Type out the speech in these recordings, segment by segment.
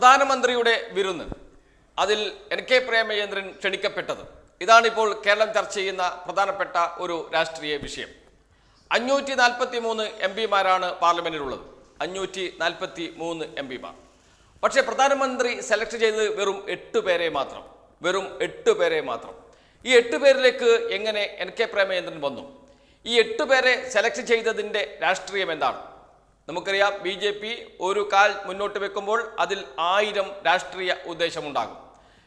പ്രധാനമന്ത്രിയുടെ വിരുന്ന്. അതിൽ എൻ കെ പ്രേമചന്ദ്രൻ ക്ഷണിക്കപ്പെട്ടത്. ഇതാണിപ്പോൾ കേരളം ചർച്ച ചെയ്യുന്ന പ്രധാനപ്പെട്ട ഒരു രാഷ്ട്രീയ വിഷയം. അഞ്ഞൂറ്റി നാൽപ്പത്തി മൂന്ന് എം പിമാരാണ് പാർലമെന്റിലുള്ളത്. അഞ്ഞൂറ്റി നാൽപ്പത്തി മൂന്ന് എം പിമാർ. പക്ഷേ പ്രധാനമന്ത്രി സെലക്ട് ചെയ്തത് വെറും എട്ട് പേരെ മാത്രം. വെറും എട്ട് പേരെ മാത്രം. ഈ എട്ട് പേരിലേക്ക് എങ്ങനെ എൻ കെ പ്രേമചന്ദ്രൻ വന്നു? ഈ എട്ട് പേരെ സെലക്ട് ചെയ്തതിന്റെ രാഷ്ട്രീയം എന്താണ്? നമുക്കറിയാം ബി ജെ പി ഒരു കാൽ മുന്നോട്ട് വെക്കുമ്പോൾ അതിൽ ആയിരം രാഷ്ട്രീയ ഉദ്ദേശമുണ്ടാകും.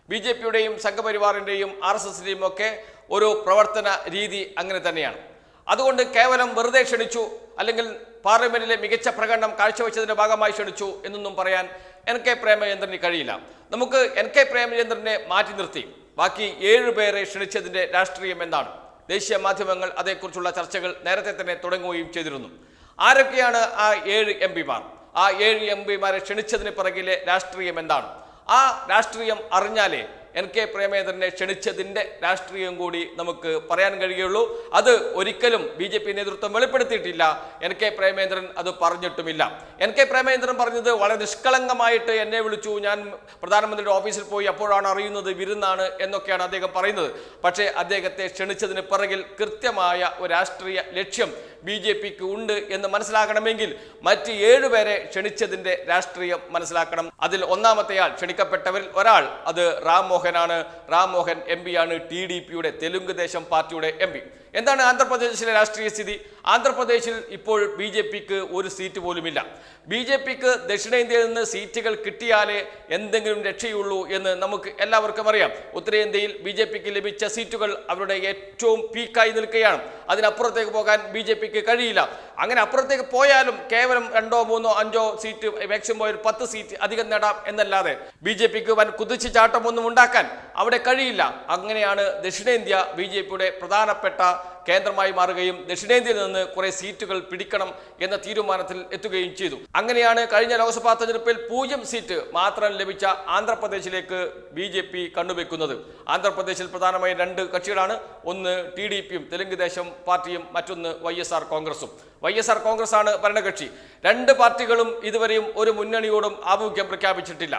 ബി ജെ പിയുടെയും സംഘപരിവാറിന്റെയും ആർ എസ് എസിന്റെയും ഒക്കെ ഒരു പ്രവർത്തന രീതി അങ്ങനെ തന്നെയാണ്. അതുകൊണ്ട് കേവലം വെറുതെ ക്ഷണിച്ചു അല്ലെങ്കിൽ പാർലമെന്റിലെ മികച്ച പ്രകടനം കാഴ്ചവെച്ചതിന്റെ ഭാഗമായി ക്ഷണിച്ചു എന്നൊന്നും പറയാൻ എൻ കെ പ്രേമചന്ദ്രന് കഴിയില്ല. നമുക്ക് എൻ കെ പ്രേമചന്ദ്രനെ മാറ്റി നിർത്തി. ബാക്കി ഏഴുപേരെ ക്ഷണിച്ചതിന്റെ രാഷ്ട്രീയം എന്താണ്? ദേശീയ മാധ്യമങ്ങൾ അതേക്കുറിച്ചുള്ള ചർച്ചകൾ നേരത്തെ തന്നെ തുടങ്ങുകയും ചെയ്തിരുന്നു. ആരൊക്കെയാണ് ആ ഏഴ് എം പിമാർ? ആ ഏഴ് എം പിമാരെ ക്ഷണിച്ചതിന് പിറകിലെ രാഷ്ട്രീയം എന്താണ്? ആ രാഷ്ട്രീയം അറിഞ്ഞാലേ എൻ കെ പ്രേമേന്ദ്രനെ ക്ഷണിച്ചതിന്റെ രാഷ്ട്രീയം കൂടി നമുക്ക് പറയാൻ കഴിയുള്ളൂ. അത് ഒരിക്കലും ബി ജെ പി നേതൃത്വം വെളിപ്പെടുത്തിയിട്ടില്ല. എൻ കെ പ്രേമേന്ദ്രൻ അത് പറഞ്ഞിട്ടുമില്ല. എൻ കെ പ്രേമേന്ദ്രൻ പറഞ്ഞത് വളരെ നിഷ്കളങ്കമായിട്ട് എന്നെ വിളിച്ചു. ഞാൻ പ്രധാനമന്ത്രിയുടെ ഓഫീസിൽ പോയി അപ്പോഴാണ് അറിയുന്നത് വിരുന്നാണ് എന്നൊക്കെയാണ് അദ്ദേഹം പറയുന്നത്. പക്ഷേ അദ്ദേഹത്തെ ക്ഷണിച്ചതിന് പിറകിൽ കൃത്യമായ ഒരു രാഷ്ട്രീയ ലക്ഷ്യം ബി ജെ പിക്ക് ഉണ്ട് എന്ന് മനസ്സിലാക്കണമെങ്കിൽ മറ്റ് ഏഴുപേരെ ക്ഷണിച്ചതിന്റെ രാഷ്ട്രീയം മനസ്സിലാക്കണം. അതിൽ ഒന്നാമത്തെയാൾ ക്ഷണിക്കപ്പെട്ടവരിൽ ഒരാൾ അത് റാം മോഹനാണ് റാം മോഹൻ എം പിയാണ് ടി ഡി പിയുടെ തെലുങ്ക് ദേശം പാർട്ടിയുടെ എം പി എന്താണ് ആന്ധ്രാപ്രദേശിലെ രാഷ്ട്രീയ സ്ഥിതി? ആന്ധ്രാപ്രദേശിൽ ഇപ്പോൾ ബി ജെ പിക്ക് ഒരു സീറ്റ് പോലുമില്ല. ബി ജെ പിക്ക് ദക്ഷിണേന്ത്യയിൽ നിന്ന് സീറ്റുകൾ കിട്ടിയാലേ എന്തെങ്കിലും രക്ഷയുള്ളൂ എന്ന് നമുക്ക് എല്ലാവർക്കും അറിയാം. ഉത്തരേന്ത്യയിൽ ബി ജെ പിക്ക് ലഭിച്ച സീറ്റുകൾ അവരുടെ ഏറ്റവും പീക്കായി നിൽക്കുകയാണ്. അതിനപ്പുറത്തേക്ക് പോകാൻ ബി ജെ പിക്ക് കഴിയില്ല. അങ്ങനെ അപ്പുറത്തേക്ക് പോയാലും കേവലം രണ്ടോ മൂന്നോ അഞ്ചോ സീറ്റ് മാക്സിമം ഒരു പത്ത് സീറ്റ് അധികം നേടാം എന്നല്ലാതെ ബി ജെ പിക്ക് വൻ കുതിച്ചു ചാട്ടമൊന്നും ഉണ്ടാക്കാൻ അവിടെ കഴിയില്ല. അങ്ങനെയാണ് ദക്ഷിണേന്ത്യ ബി ജെ പിയുടെ പ്രധാനപ്പെട്ട കേന്ദ്രമായി മാറുകയും ദക്ഷിണേന്ത്യയിൽ നിന്ന് കുറെ സീറ്റുകൾ പിടിക്കണം എന്ന തീരുമാനത്തിൽ എത്തുകയും ചെയ്തു. അങ്ങനെയാണ് കഴിഞ്ഞ ലോക്സഭാ തെരഞ്ഞെടുപ്പിൽ പൂജ്യം സീറ്റ് മാത്രം ലഭിച്ച ആന്ധ്രാപ്രദേശിലേക്ക് ബി ജെ പി കണ്ണുവെക്കുന്നത്. ആന്ധ്രാപ്രദേശിൽ പ്രധാനമായും രണ്ട് കക്ഷികളാണ്. ഒന്ന് ടി ഡി പിയും തെലുങ്ക് ദേശം പാർട്ടിയും മറ്റൊന്ന് വൈ എസ് ആർ കോൺഗ്രസും. വൈ എസ് ആർ കോൺഗ്രസ് ആണ് ഭരണകക്ഷി. രണ്ട് പാർട്ടികളും ഇതുവരെയും ഒരു മുന്നണിയോടും ആഭിമുഖ്യം പ്രഖ്യാപിച്ചിട്ടില്ല.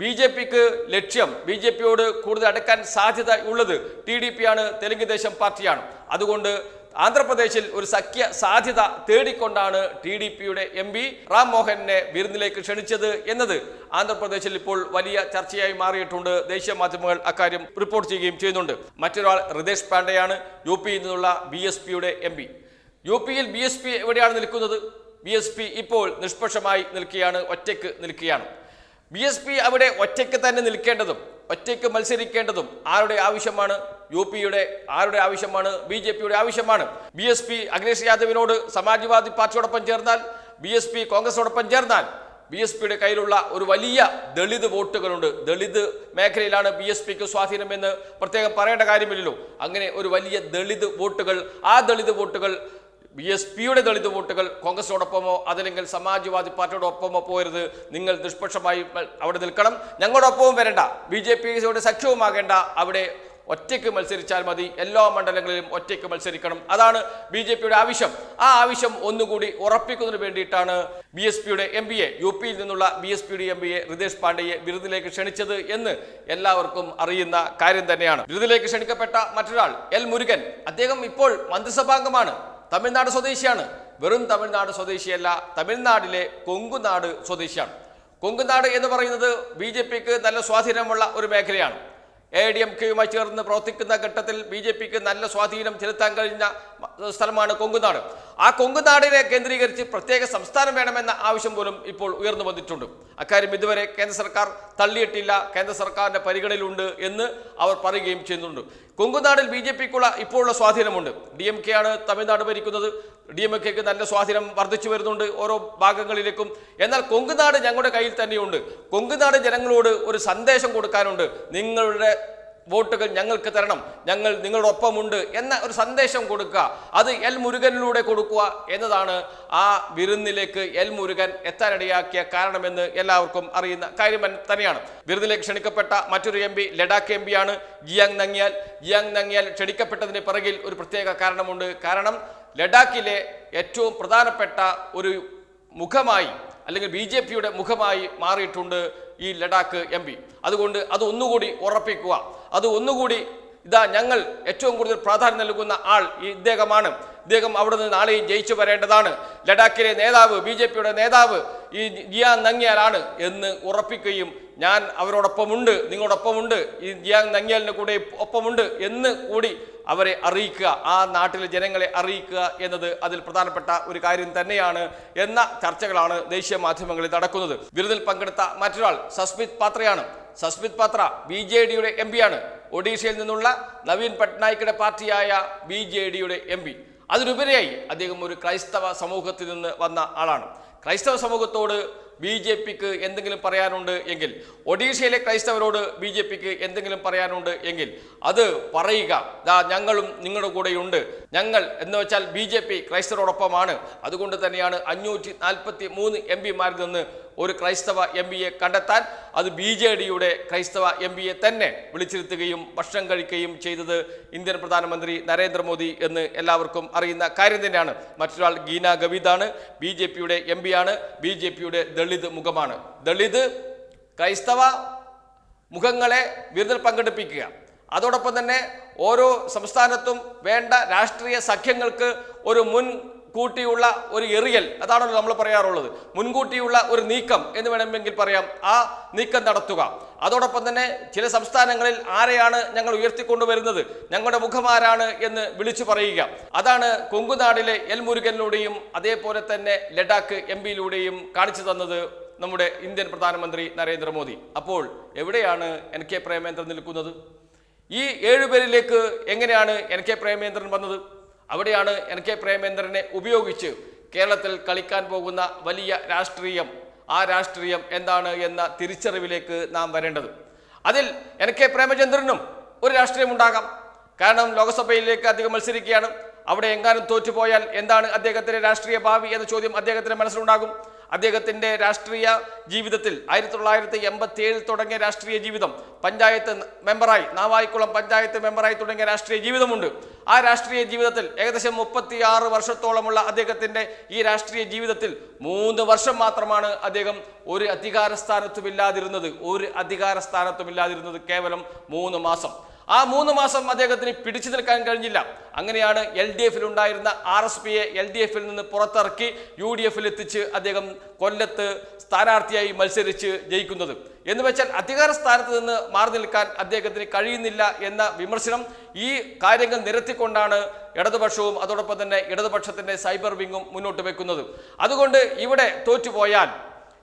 ബി ജെ പിക്ക് ലക്ഷ്യം ബി ജെ പിയോട് കൂടുതൽ അടുക്കാൻ സാധ്യത ഉള്ളത് ടി ഡി പി ആണ് തെലുങ്ക് ദേശം പാർട്ടിയാണ്. അതുകൊണ്ട് ആന്ധ്രാപ്രദേശിൽ ഒരു സഖ്യ സാധ്യത തേടിക്കൊണ്ടാണ് ടി ഡി പിയുടെ എം പി റാം മോഹനെ വിരുന്നിലേക്ക് ക്ഷണിച്ചത് എന്നത്. ആന്ധ്രാപ്രദേശിൽ ഇപ്പോൾ വലിയ ചർച്ചയായി മാറിയിട്ടുണ്ട്. ദേശീയ മാധ്യമങ്ങൾ അക്കാര്യം റിപ്പോർട്ട് ചെയ്യുകയും ചെയ്യുന്നുണ്ട്. മറ്റൊരാൾ ഹൃദേശ് പാണ്ഡെയാണ് യു പിയിൽ നിന്നുള്ള ബി എസ് പിയുടെ എം പി. യു പിയിൽ ബി എസ് പി എവിടെയാണ് നിൽക്കുന്നത്? ബി എസ് പി ഇപ്പോൾ നിഷ്പക്ഷമായി നിൽക്കുകയാണ് ഒറ്റയ്ക്ക് നിൽക്കുകയാണ്. ബി എസ് പി അവിടെ ഒറ്റയ്ക്ക് തന്നെ നിൽക്കേണ്ടതും ഒറ്റയ്ക്ക് മത്സരിക്കേണ്ടതും ആരുടെ ആവശ്യമാണ്? യു പിയുടെ ആരുടെ ആവശ്യമാണ്? ബി ജെ പിയുടെ ആവശ്യമാണ്. ബി എസ് പി അഖിലേഷ് യാദവിനോട് സമാജ്വാദി പാർട്ടിയോടൊപ്പം ചേർന്നാൽ ബി എസ് പി കോൺഗ്രസോടൊപ്പം ചേർന്നാൽ ബി എസ് പിയുടെ കയ്യിലുള്ള ഒരു വലിയ ദളിത് വോട്ടുകളുണ്ട്. ദളിത് മേഖലയിലാണ് ബി എസ് പിക്ക് സ്വാധീനമെന്ന് പ്രത്യേകം പറയേണ്ട കാര്യമില്ലല്ലോ. അങ്ങനെ ഒരു വലിയ ദളിത് വോട്ടുകൾ ആ ദളിത് വോട്ടുകൾ ബി എസ് പിയുടെ ദളിത് വോട്ടുകൾ കോൺഗ്രസിനോടൊപ്പമോ അതല്ലെങ്കിൽ സമാജ്വാദി പാർട്ടിയോടൊപ്പമോ പോരുത് നിങ്ങൾ നിഷ്പക്ഷമായി അവിടെ നിൽക്കണം. ഞങ്ങളോടൊപ്പവും വരണ്ട. ബി ജെ പിയുടെ സഖ്യവുമാകേണ്ട. അവിടെ ഒറ്റയ്ക്ക് മത്സരിച്ചാൽ മതി. എല്ലാ മണ്ഡലങ്ങളിലും ഒറ്റയ്ക്ക് മത്സരിക്കണം. അതാണ് ബി ജെ പിയുടെ ആവശ്യം. ആ ആവശ്യം ഒന്നുകൂടി ഉറപ്പിക്കുന്നതിന് വേണ്ടിയിട്ടാണ് ബി എസ് പിയുടെ എം പി എ യു പിയിൽ നിന്നുള്ള ബി എസ് പിയുടെ എം പി എ ഹൃദേശ് പാണ്ഡെയെ വിരുദിലേക്ക് ക്ഷണിച്ചത് എന്ന് എല്ലാവർക്കും അറിയുന്ന കാര്യം തന്നെയാണ്. വിരുദിലേക്ക് ക്ഷണിക്കപ്പെട്ട മറ്റൊരാൾ എൽ മുരുകൻ. അദ്ദേഹം ഇപ്പോൾ മന്ത്രിസഭാംഗമാണ്. തമിഴ്നാട് സ്വദേശിയാണ്. വെറും തമിഴ്നാട് സ്വദേശിയല്ല തമിഴ്നാടിലെ കൊങ്കുനാട് സ്വദേശിയാണ്. കൊങ്കുനാട് എന്ന് പറയുന്നത് ബി ജെ പിക്ക് നല്ല സ്വാധീനമുള്ള ഒരു മേഖലയാണ്. എ ഡി എം കെയുമായി ചേർന്ന് പ്രവർത്തിക്കുന്ന ഘട്ടത്തിൽ ബി ജെ പിക്ക് നല്ല സ്വാധീനം ചെലുത്താൻ കഴിഞ്ഞ സ്ഥലമാണ് കൊങ്കുനാട്. ആ കൊങ്കുനാടിനെ കേന്ദ്രീകരിച്ച് പ്രത്യേക സംസ്ഥാനം വേണമെന്ന ആവശ്യം പോലും ഇപ്പോൾ ഉയർന്നു വന്നിട്ടുണ്ട്. അക്കാര്യം ഇതുവരെ കേന്ദ്ര സർക്കാർ തള്ളിയിട്ടില്ല. കേന്ദ്ര സർക്കാരിന്റെ പരിഗണനയിലുണ്ട് എന്ന് അവർ പറയുകയും ചെയ്യുന്നുണ്ട്. കൊങ്കുനാടിൽ ബി ജെ പിക്കുള്ള ഇപ്പോഴുള്ള സ്വാധീനമുണ്ട്. ഡി എം കെ ആണ് തമിഴ്നാട് ഭരിക്കുന്നത്. ഡി എം കെക്ക് നല്ല സ്വാധീനം വർദ്ധിച്ചു വരുന്നുണ്ട് ഓരോ ഭാഗങ്ങളിലേക്കും. എന്നാൽ കൊങ്കുനാട് ഞങ്ങളുടെ കയ്യിൽ തന്നെയുണ്ട്. കൊങ്കുനാട് ജനങ്ങളോട് ഒരു സന്ദേശം കൊടുക്കാനുണ്ട്. നിങ്ങളുടെ വോട്ടുകൾ ഞങ്ങൾക്ക് തരണം. ഞങ്ങൾ നിങ്ങളുടെ ഒപ്പമുണ്ട് എന്ന ഒരു സന്ദേശം കൊടുക്കുക. അത് എൽ മുരുകനിലൂടെ കൊടുക്കുക എന്നതാണ് ആ വിരുന്നിലേക്ക് എൽ മുരുകൻ എത്താനിടയാക്കിയ കാരണമെന്ന് എല്ലാവർക്കും അറിയുന്ന കാര്യം തന്നെയാണ്. വിരുന്നിലേക്ക് ക്ഷണിക്കപ്പെട്ട മറ്റൊരു എം പി ലഡാക്ക് എം പിയാണ് ജിയാങ് നങ്ങിയാൽ ജിയാങ് നങ്ങിയാൽ ക്ഷണിക്കപ്പെട്ടതിന് പിറകിൽ ഒരു പ്രത്യേക കാരണമുണ്ട്. കാരണം ലഡാക്കിലെ ഏറ്റവും പ്രധാനപ്പെട്ട ഒരു മുഖമായി അല്ലെങ്കിൽ ബി മുഖമായി മാറിയിട്ടുണ്ട് ഈ ലഡാക്ക് എം പി. അതുകൊണ്ട് അത് ഒന്നുകൂടി ഉറപ്പിക്കുക. അത് ഒന്നുകൂടി ഇതാ ഞങ്ങൾ ഏറ്റവും കൂടുതൽ പ്രാധാന്യം നൽകുന്ന ആൾ ഈ ഇദ്ദേഹമാണ്. ഇദ്ദേഹം അവിടെ നിന്ന് നാളെയും ജയിച്ചു വരേണ്ടതാണ്. ലഡാക്കിലെ നേതാവ് ബി നേതാവ് ഈ ജിയാങ് നങ്ങിയാലാണ് എന്ന് ഉറപ്പിക്കുകയും ഞാൻ അവരോടൊപ്പമുണ്ട് നിങ്ങളോടൊപ്പമുണ്ട് ഈ ജിയാങ് നങ്ങിയാലിന്റെ കൂടെ ഒപ്പമുണ്ട് എന്ന് കൂടി അവരെ അറിയിക്കുക ആ നാട്ടിലെ ജനങ്ങളെ അറിയിക്കുക എന്നത് അതിൽ പ്രധാനപ്പെട്ട ഒരു കാര്യം തന്നെയാണ് എന്ന ചർച്ചകളാണ് ദേശീയ മാധ്യമങ്ങളിൽ നടക്കുന്നത്. വിരുന്നിൽ പങ്കെടുത്ത മറ്റൊരാൾ സസ്മിത് പാത്രയാണ്. സസ്മിത് പാത്ര ബി ജെ ഡിയുടെ എം പിയാണ്. ഒഡീഷയിൽ നിന്നുള്ള നവീൻ പട്നായിക്കിന്റെ പാർട്ടിയായ ബി ജെ ഡിയുടെ എം പി. അതിനുപരിയായി അദ്ദേഹം ഒരു ക്രൈസ്തവ സമൂഹത്തിൽ നിന്ന് വന്ന ആളാണ്. ക്രൈസ്തവ സമൂഹത്തോട് ബി ജെ പിക്ക് എന്തെങ്കിലും പറയാനുണ്ട് എങ്കിൽ ഒഡീഷയിലെ ക്രൈസ്തവരോട് ബി ജെ പിക്ക് എന്തെങ്കിലും പറയാനുണ്ട് എങ്കിൽ അത് പറയുക. ദാ ഞങ്ങളും നിങ്ങളുടെ കൂടെയുണ്ട്. ഞങ്ങൾ എന്ന് വെച്ചാൽ ബി ജെ പി ക്രൈസ്തവരോടൊപ്പമാണ്. അതുകൊണ്ട് തന്നെയാണ് അഞ്ഞൂറ്റി നാൽപ്പത്തി മൂന്ന് എം പിമാരിൽ നിന്ന് ഒരു ക്രൈസ്തവ എം പിയെ കണ്ടെത്താൻ അത് ബി ജെ ഡിയുടെ ക്രൈസ്തവ എം പിയെ തന്നെ വിളിച്ചിരുത്തുകയും ഭക്ഷണം കഴിക്കുകയും ചെയ്തത് ഇന്ത്യൻ പ്രധാനമന്ത്രി നരേന്ദ്രമോദി എന്ന് എല്ലാവർക്കും അറിയുന്ന കാര്യം തന്നെയാണ്. മറ്റൊരാൾ ഗീന ഗവിദാണ് ബി ജെ പിയുടെ എം പിയാണ് ബി ജെ പിയുടെ ദളിത് മുഖമാണ്. ദളിത് ക്രൈസ്തവ മുഖങ്ങളെ വിരുന്നിൽ പങ്കെടുപ്പിക്കുക. അതോടൊപ്പം തന്നെ ഓരോ സംസ്ഥാനത്തും വേണ്ട രാഷ്ട്രീയ സഖ്യങ്ങൾക്ക് ഒരു മുൻ കൂട്ടിയുള്ള ഒരു എറിയൽ അതാണല്ലോ നമ്മൾ പറയാറുള്ളത്. മുൻകൂട്ടിയുള്ള ഒരു നീക്കം എന്ന് വേണമെങ്കിൽ പറയാം. ആ നീക്കം നടത്തുക. അതോടൊപ്പം തന്നെ ചില സംസ്ഥാനങ്ങളിൽ ആരെയാണ് ഞങ്ങൾ ഉയർത്തിക്കൊണ്ടുവരുന്നത് ഞങ്ങളുടെ മുഖമാരാണ് എന്ന് വിളിച്ചു പറയുക. അതാണ് കൊങ്കുനാടിലെ എൽ മുരുകനിലൂടെയും അതേപോലെ തന്നെ ലഡാക്ക് എം പിയിലൂടെയും കാണിച്ചു തന്നത് നമ്മുടെ ഇന്ത്യൻ പ്രധാനമന്ത്രി നരേന്ദ്രമോദി. അപ്പോൾ എവിടെയാണ് എൻ കെ പ്രേമേന്ദ്രൻ നിൽക്കുന്നത്? ഈ ഏഴുപേരിലേക്ക് എങ്ങനെയാണ് എൻ കെ പ്രേമേന്ദ്രൻ വന്നത്? അവിടെയാണ് എൻ കെ പ്രേമേന്ദ്രനെ ഉപയോഗിച്ച് കേരളത്തിൽ കളിക്കാൻ പോകുന്ന വലിയ രാഷ്ട്രീയം. ആ രാഷ്ട്രീയം എന്താണ് എന്ന തിരിച്ചറിവിലേക്ക് നാം വരേണ്ടത്. അതിൽ എൻ കെ പ്രേമചന്ദ്രനും ഒരു രാഷ്ട്രീയം ഉണ്ടാകാം. കാരണം ലോക്സഭയിലേക്ക് അദ്ദേഹം മത്സരിക്കുകയാണ്. അവിടെ എങ്ങാനും തോറ്റുപോയാൽ എന്താണ് അദ്ദേഹത്തിന്റെ രാഷ്ട്രീയ ഭാവി എന്ന ചോദ്യം അദ്ദേഹത്തിന്റെ മനസ്സിലുണ്ടാകും. അദ്ദേഹത്തിന്റെ രാഷ്ട്രീയ ജീവിതത്തിൽ ആയിരത്തി തൊള്ളായിരത്തി എൺപത്തി ഏഴിൽ തുടങ്ങിയ രാഷ്ട്രീയ ജീവിതം പഞ്ചായത്ത് മെമ്പറായി നാവായിക്കുളം പഞ്ചായത്ത് മെമ്പറായി തുടങ്ങിയ രാഷ്ട്രീയ ജീവിതമുണ്ട്. ആ രാഷ്ട്രീയ ജീവിതത്തിൽ ഏകദേശം മുപ്പത്തി ആറ് വർഷത്തോളമുള്ള അദ്ദേഹത്തിന്റെ ഈ രാഷ്ട്രീയ ജീവിതത്തിൽ മൂന്ന് വർഷം മാത്രമാണ് അദ്ദേഹം ഒരു അധികാര സ്ഥാനത്തുമില്ലാതിരുന്നത് ഒരു അധികാര സ്ഥാനത്തുമില്ലാതിരുന്നത് കേവലം മൂന്ന് മാസം. ആ മൂന്ന് മാസം അദ്ദേഹത്തിന് പിടിച്ചു നിൽക്കാൻ കഴിഞ്ഞില്ല. അങ്ങനെയാണ് എൽ ഡി എഫിൽ ഉണ്ടായിരുന്ന ആർ എസ് പിയെ എൽ ഡി എഫിൽ നിന്ന് പുറത്തിറക്കി യു ഡി എഫിൽ എത്തിച്ച് അദ്ദേഹം കൊല്ലത്ത് സ്ഥാനാർത്ഥിയായി മത്സരിച്ച് ജയിക്കുന്നത്. എന്ന് വെച്ചാൽ അധികാര സ്ഥാനത്ത് നിന്ന് മാറി നിൽക്കാൻ അദ്ദേഹത്തിന് കഴിയുന്നില്ല എന്ന വിമർശനം ഈ കാര്യങ്ങൾ നിരത്തിക്കൊണ്ടാണ് ഇടതുപക്ഷവും അതോടൊപ്പം തന്നെ ഇടതുപക്ഷത്തിന്റെ സൈബർ വിങ്ങും മുന്നോട്ട് വെക്കുന്നത്. അതുകൊണ്ട് ഇവിടെ തോറ്റുപോയാൽ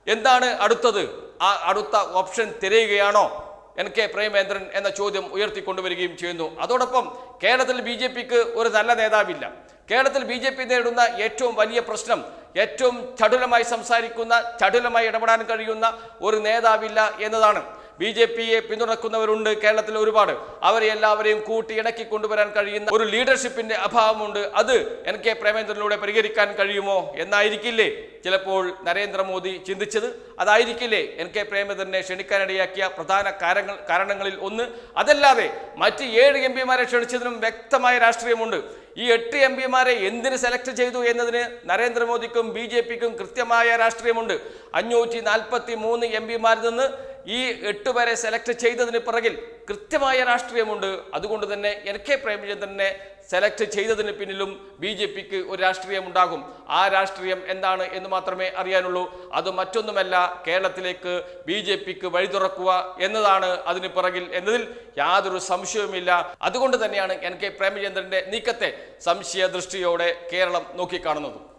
എന്താണ് അടുത്തത്? ആ അടുത്ത ഓപ്ഷൻ തിരയുകയാണോ? എൻ കെ പ്രേമേന്ദ്രൻ എന്ന ചോദ്യം ഉയർത്തിക്കൊണ്ടുവരികയും ചെയ്യുന്നു. അതോടൊപ്പം കേരളത്തിൽ ബി ജെ പിക്ക് ഒരു നല്ല നേതാവില്ല. കേരളത്തിൽ ബി ജെ പി നേരിടുന്ന ഏറ്റവും വലിയ പ്രശ്നം ഏറ്റവും ചടുലമായി സംസാരിക്കുന്ന ചടുലമായി ഇടപെടാൻ കഴിയുന്ന ഒരു നേതാവില്ല എന്നതാണ്. ബി ജെ പിയെ പിന്തുണക്കുന്നവരുണ്ട്. കേരളത്തിൽ ഒരുപാട്. അവരെ എല്ലാവരെയും കൂട്ടി ഇണക്കി കൊണ്ടുവരാൻ കഴിയുന്ന ഒരു ലീഡർഷിപ്പിന്റെ അഭാവമുണ്ട്. അത് എൻ കെ പ്രേമേന്ദ്രനിലൂടെ പരിഹരിക്കാൻ കഴിയുമോ എന്നായിരിക്കില്ലേ ചിലപ്പോൾ നരേന്ദ്രമോദി ചിന്തിച്ചത്? അതായിരിക്കില്ലേ എൻ കെ പ്രേമചന്ദ്രനെ ക്ഷണിക്കാനിടയാക്കിയ പ്രധാന കാരണങ്ങൾ കാരണങ്ങളിൽ ഒന്ന്? അതല്ലാതെ മറ്റ് ഏഴ് എം പിമാരെ ക്ഷണിച്ചതിനും വ്യക്തമായ രാഷ്ട്രീയമുണ്ട്. ഈ എട്ട് എം പിമാരെ എന്തിന് സെലക്ട് ചെയ്തു എന്നതിന് നരേന്ദ്രമോദിക്കും ബി ജെ പിക്കും കൃത്യമായ രാഷ്ട്രീയമുണ്ട്. അഞ്ഞൂറ്റി നാൽപ്പത്തി മൂന്ന് എം പിമാരിൽ നിന്ന് ഈ എട്ട് പേരെ സെലക്ട് ചെയ്തതിന് പിറകിൽ കൃത്യമായ രാഷ്ട്രീയമുണ്ട്. അതുകൊണ്ട് തന്നെ എൻ കെ പ്രേമചന്ദ്രനെ സെലക്ട് ചെയ്തതിന് പിന്നിലും ബി ജെ പിക്ക് ഒരു രാഷ്ട്രീയമുണ്ടാകും. ആ രാഷ്ട്രീയം എന്താണ് എന്ന് മാത്രമേ അറിയാനുള്ളൂ. അത് മറ്റൊന്നുമല്ല കേരളത്തിലേക്ക് ബി ജെ പിക്ക് വഴി തുറക്കുക എന്നതാണ് അതിന് പിറകിൽ എന്നതിൽ യാതൊരു സംശയവുമില്ല. അതുകൊണ്ട് തന്നെയാണ് എൻ കെ പ്രേമചന്ദ്രന്റെ നീക്കത്തെ സംശയ ദൃഷ്ടിയോടെ കേരളം നോക്കിക്കാണുന്നത്.